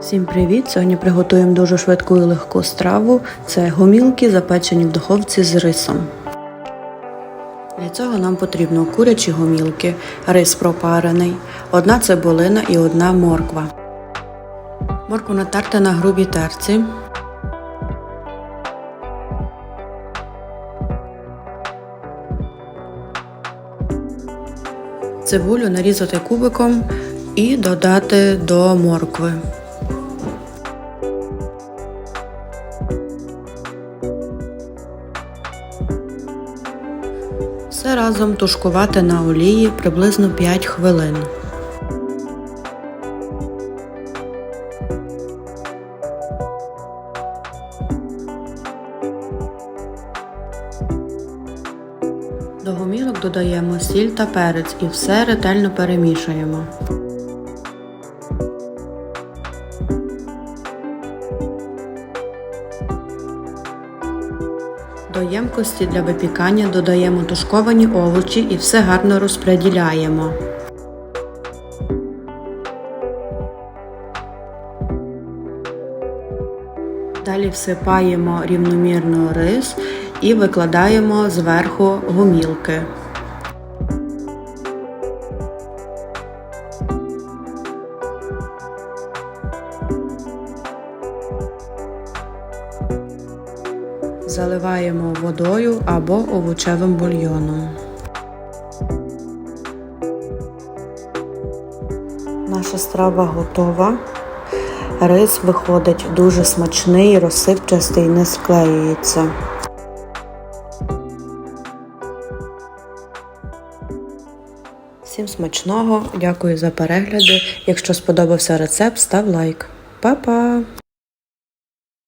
Всім привіт! Сьогодні приготуємо дуже швидку і легку страву. Це гомілки, запечені в духовці з рисом. Для цього нам потрібно курячі гомілки, рис пропарений, одна цибулина і одна морква. Моркву натерти на грубій терці. Цибулю нарізати кубиком і додати до моркви. Все разом тушкувати на олії приблизно 5 хвилин. До гомілок додаємо сіль та перець і все ретельно перемішуємо. До ємкості для випікання додаємо тушковані овочі і все гарно розподіляємо. Далі всипаємо рівномірно рис і викладаємо зверху гумілки. Заливаємо водою або овочевим бульйоном. Наша страва готова. Рис виходить дуже смачний, розсипчастий, не склеюється. Всім смачного, дякую за перегляди. Якщо сподобався рецепт, став лайк. Па-па!